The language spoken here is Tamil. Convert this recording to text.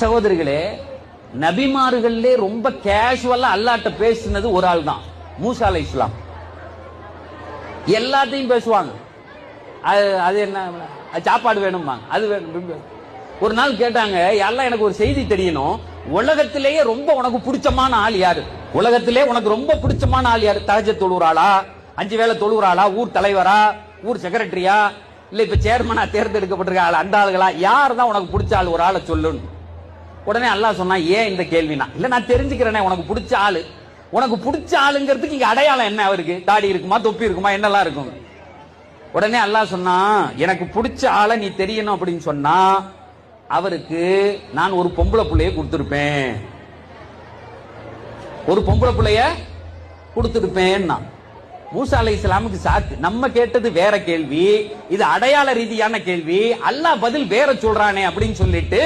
சகோதரிகளே நபிமார்கள்லே ரொம்ப கேஷுவலா அல்லாட்ட பேசினது ஒரு ஆள் தான் மூசா அலை இஸ்லாம். எல்லாத்தையும் பேசுவாங்க. அது அது என்ன அது சாப்பாடு வேணும்பாங்க அது வேணும் ஒரு நாள் கேட்டாங்க எல்லாம் எனக்கு ஒரு செய்தி தெரியணும். உலகத்திலேயே ரொம்ப உனக்கு பிடிச்சமான ஆள் யாரு? உலகத்திலே உனக்கு ரொம்ப பிடிச்சமான ஆள் யாரு? தகஜ தொழுவுறாளா? அஞ்சு வேளை தொழுவுறாளா? ஊர் தலைவரா? ஊர் செக்ரட்டரியா இல்ல இப்ப சேர்மனா தேர்ந்தெடுக்கப்பட்டிருக்க ஆள் அந்த ஆளுகளா? யார் தான் உனக்கு பிடிச்ச ஆள்? ஒரு ஆளை சொல்லுன்னு. உடனே அல்லாஹ் சொன்னா ஏன் இந்த கேள்வினா? இல்ல நான் தெரிஞ்சுக்கிறேனே உனக்கு பிடிச்ச ஆளு. உனக்கு பிடிச்ச ஆளுங்கிறதுக்கு இங்க அடையாளம் என்ன அவருக்கு? தாடி இருக்குமா தொப்பி இருக்குமா என்னெல்லாம் இருக்கும்? உடனே அல்லாஹ் சொன்னா எனக்கு பிடிச்ச ஆளை நீ தெரியணும் அப்படின்னு சொன்னா அவருக்கு நான் ஒரு பொம்பளை பிள்ளைய கொடுத்துருப்பேன். ஒரு பொம்பளை பிள்ளைய கொடுத்துருப்பேன்னா. மூசா அலை இஸ்லாமுக்கு சாக்கு. நம்ம கேட்டது வேற கேள்வி. இது அடையாள ரீதியான கேள்வி. அல்லாஹ் பதில் வேற சொல்றானே அப்படின்னு சொல்லிட்டு